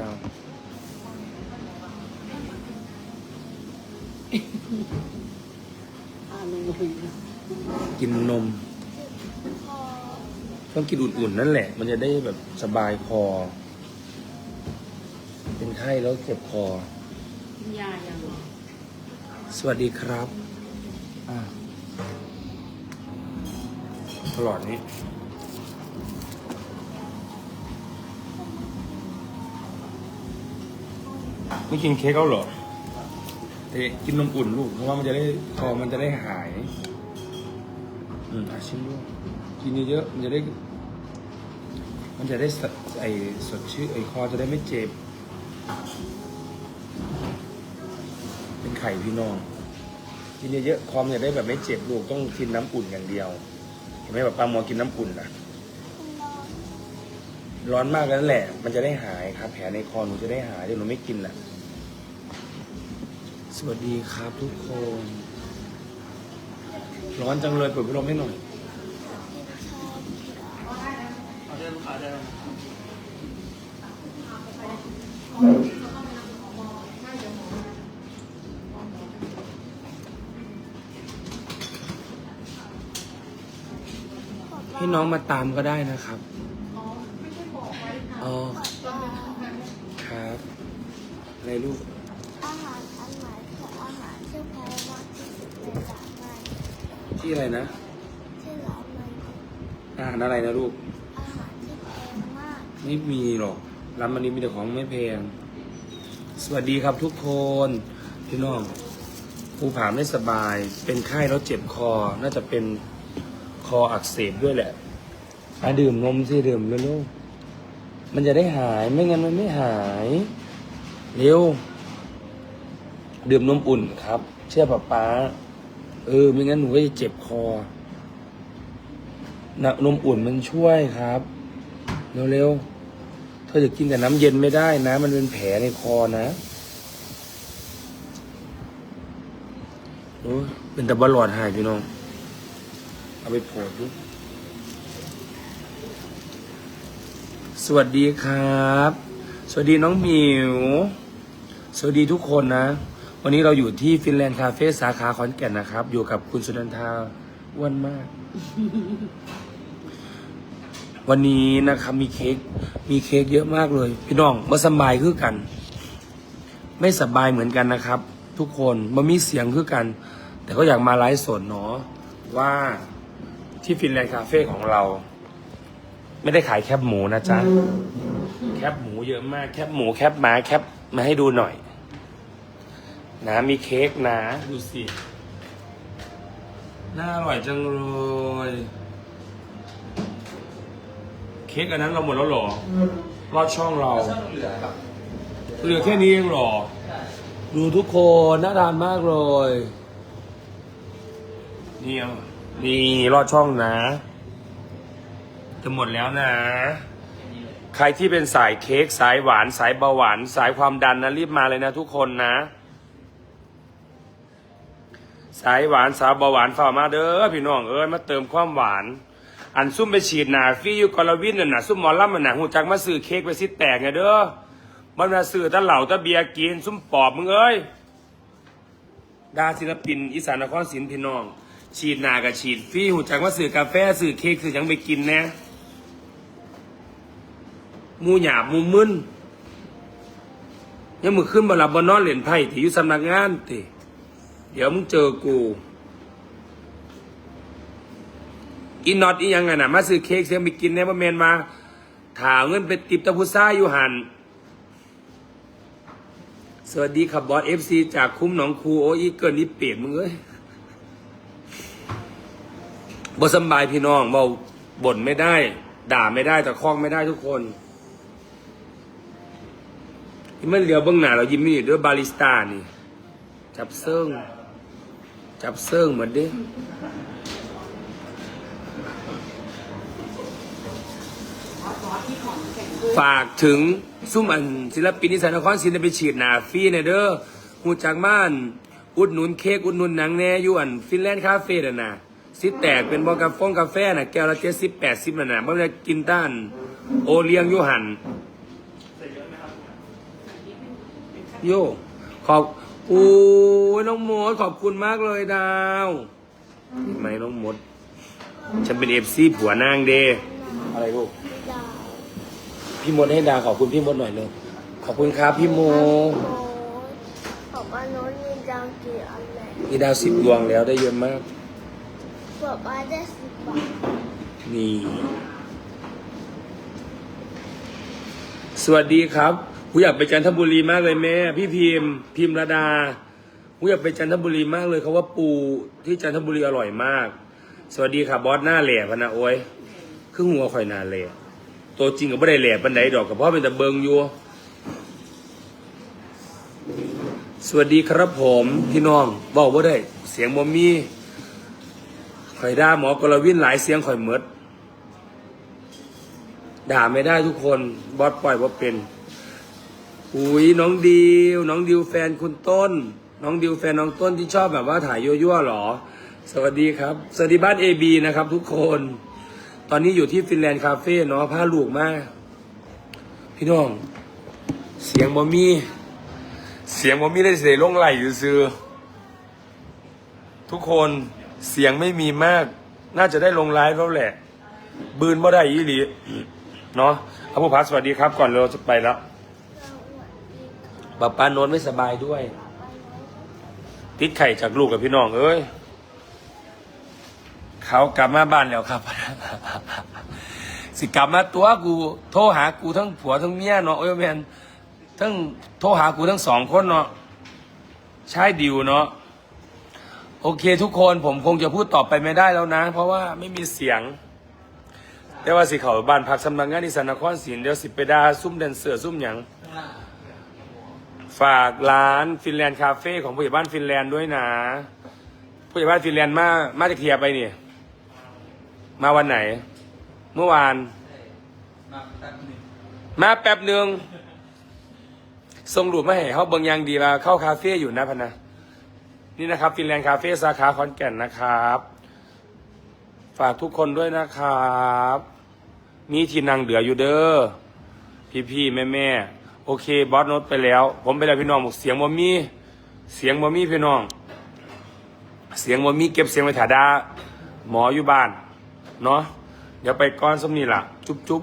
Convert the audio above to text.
ดาวอ่าหนึ่งกินนม ต้องกินอุ่นๆนั่นแหละ มันจะได้แบบสบายคอ เป็นไข้แล้วเจ็บคอ กินยายังสวัสดีครับอ่าตลอดนี้ ไม่กินเค้กเขาเหรอเอ๊ะกินนมอุ่นลูก เพราะว่ามันจะได้คอมันจะได้หาย อืมอาชิมลูกกินเยอะๆมันจะได้ มันจะได้สดไอสดชื่นไอคอจะได้ไม่เจ็บ เป็นไข่พี่น้อง กินเยอะๆคอมนจะได้แบบไม่เจ็บลูกต้องกินน้ำอุ่นอย่างเดียว เห็นไหมแบบปลาหมอกินน้ำอุ่นนะร้อนมากแล้วแหละ มันจะได้หายครับ แผลในคอหนูจะได้หายเดี๋ยวหนูไม่กินแหละ สวัสดีครับทุกคน ร้อนจังเลยเปิดพัดลมให้หน่อยให้น้องมาตามก็ได้นะครับ อ๋อ ครับ อะไรลูก อาหารอันไหนคืออาหารที่แพงมากที่สุดในร้านมัน ที่อะไรนะที่ร้านมันอาหารอะไรนะลูก อาหารที่แพงมากไม่มีหรอก ร้านมันนี้มีแต่ของไม่แพง สวัสดีครับทุกคนพี่น้องภูผาไม่สบาย เป็นไข้แล้วเจ็บคอ น่าจะเป็นคออักเสบด้วยแหละอะดื่มนมสิดื่มเร็วๆมันจะได้หาย ไม่งั้นมันไม่หาย เร็ว ดื่มนมอุ่นครับ เชื่อป๊าป๊า เออไม่งั้นหนูก็จะเจ็บคอนะนมอุ่นมันช่วยครับเร็วๆเธอจะกินแต่น้ำเย็นไม่ได้นะ มันเป็นแผลในคอนะโอ้เป็นตะบลอดหายพี่น้อง เอาไปโผล่ดิสวัสดีครับ สวัสดีน้องหมิว สวัสดีทุกคนนะ วันนี้เราอยู่ที่ฟินแลนด์คาเฟ่สาขาขอนแก่นนะครับ อยู่กับคุณสุนันทาอ้วนมาก วันนี้นะครับมีเค้กมีเค้กเยอะมากเลย พี่น้องมาสบายคือกัน ไม่สบายเหมือนกันนะครับ ทุกคนมันมีเสียงคือกัน แต่ก็อยากมาไลฟ์สดเนาะว่าที่ฟินแลนด์คาเฟ่ของเรา ไม่ได้ขายแคบหมูนะจ๊ะ แคบหมูเยอะมาก แคบหมูแคบหมาแคบมาให้ดูหน่อย นะมีเค้กนะ ดูสิน่าอร่อยจังเลยเค้กอันนั้นเราหมดแล้วเหรอรอดช่องเราเหลือแบบเหลือแค่นี้เองเหรอ ดูทุกคนน่าทานมากเลยนี่เอานี่รอดช่องนะจะหมดแล้วนะ ใครที่เป็นสายเค้กสายหวานสายเบาหวาน สายความดันนะรีบมาเลยนะทุกคนนะ สายหวานสายเบาหวานฝ่ามาเด้อพี่น้องเอ้ยมาเติมความหวาน อันซุ่มไปฉีดหนาฟี่อยู่กอลวินน่ะนะซุ่มหมอลำมันนะหูจักมาซื้อเค้กไปซิแตกไงเด้อมันมาซื้อตะเหล่าตะเบียร์กินซุ่มปอบมึงเอ้ยดาศิลปินอีสานนครศรีพี่น้อง ฉีดหนากับฉีดฟี่หูจักมาซื้อกาแฟซื้อเค้กซื้อยังไปกินแน่มูหยาบมูมึนยังมือขึ้นบนหลับบนนอนเหรียญไพ่ที่อยู่สำนักงานติ เดี๋ยวมึงเจอกูอีน็อตอียังไงนะมาซื้อเค้กเสียงไปกินเนี่ยมาเมนมาถาเงินไปติบตะพุซ่าอยู่หันสวัสดีครับบอสเอฟซีจากคุ้มหนองคูโออีเกินนี่เปลี่ยนมึงเอ้ยบสบายพี่น้องเบาบ่นไม่ได้ ด่าไม่ได้แต่คล้องไม่ได้ทุกคนที่มันเหลียวเบื้องหน้าเรายิ้มนี่ด้วยบาริสต้านี่ จับเซิง จับเซิงเหมือนเด้ฝากถึงซุ้มอันศิลปินนิสานนครศรีนไปฉีดหนาฟรีเนเด้อหูจากบ้าน อุดหนุนเค้กอุดหนุนหนังแน่ยู่อันฟินแลนด์คาเฟ่น่ะนะซิแตกเป็นบอกาฟงกาแฟน่ะแก้วละเจ็ดสิบแปดสิบน่ะนะบ่ได้กินต้าน โอเลี้ยงยูหันโยขอบอู้ ยน้องมดขอบคุณมากเลยดาวเห็นไหมน้องมด ฉันเป็นเอฟซีผัวนางเดอะไรลูกดาวพี่มดให้ดาวขอบคุณพี่มดหน่อยเลยขอบคุณครับพี่โมโน้ตบอกว่าโน้ตมีดาวกี่อันเลยมีดาวสิบดวงแล้วได้เยอะมากบอกว่าได้สิบบาทนี่ สวัสดีครับกูอยากไปจันทบุรีมากเลยแม่ พี่พิมพ์พิมพ์ระดา กูอยากไปจันทบุรีมากเลยเขาว่าปูที่จันทบุรีอร่อยมาก สวัสดีค่ะบอสหน้าแหล่พะนะโอ้ยครึ่งหัวข่อยหนาแหล่ตัวจริงก็ไม่ได้แหล่ปันไดดอกกับพ่อเป็นแต่เบิงอยู่สวัสดีครับผมพี่น้องบอกว่าได้ เสียงบ่มีข่อยด่าหมอกรวินหลายเสียงข่อยเมดด่าไม่ได้ทุกคนบอสปล่อยว่าเป็นอุ้ยน้องดิวน้องดิวแฟนคุณต้น น้องดิวแฟนน้องต้นที่ชอบแบบว่าถ่ายยั่วๆหรอ สวัสดีครับ สวัสดีบ้านเอบีนะครับ ทุกคน ตอนนี้อยู่ที่ฟินแลนด์คาเฟ่เนาะผ้าลูกมาก พี่น้อง เสียงบอมีเสียงบอมีได้เสียลงไหลอยู่ซื้อ ทุกคนเสียงไม่มีมาก น่าจะได้ลงไลฟ์แล้วแหละ บืนบ่ได้อีหลีเนาะเอาผู้พัสสวัสดีครับ ก่อนเราจะไปแล้วสวัสดีค่ะป้าป้าโน้นไม่สบายด้วย ติดไข่จากลูกกับพี่น้องเอ้ยเขากลับมาบ้านแล้วครับ สิกลับมาตัวกูโทรหากูทั้งผัวทั้งเมียเนาะเอ้ยแมนทั้งโทรหากูทั้งสองคนเนาะใช่ดิวเนาะโอเค ทุกคนผมคงจะพูดต่อไปไม่ได้แล้วนะ เพราะว่าไม่มีเสียง แต่ว่าสิเขาบ้านพักสำนักงานอิสานครศิลป์เดี๋ยวสิไปดาซุ่มแดนเสือซุ่มหยัง ฝากร้านฟินแลนด์คาเฟ่ของผู้ใหญ่บ้านฟินแลนด์ด้วยนะผู้ใหญ่บ้านฟินแลนด์มามาจากเทียไปนี่มาวันไหน เมื่อวาน มาแป๊บหนึ่งส่งรูปมาให้เขาเบิงอยางดีมาเข้าคาเฟ่อยู่นะพะนะนี่นะครับฟินแลนด์คาเฟ่สาขาขอนแก่นนะครับ ฝากทุกคนด้วยนะครับ มีที่นั่งเหลืออยู่เด้อพี่พี่แม่แม่ๆ โอเคบอสโน้ตไปแล้ว ผมไปแล้วพี่น้องเสียงบ่มีเสียงบ่มีพี่น้อง เสียงบ่มีเก็บเสียงไว้ถาดาหมออยู่บ้านเนาะเดี๋ยวไปก้อนสมนี่ล่ะ จุ๊บจุ๊บ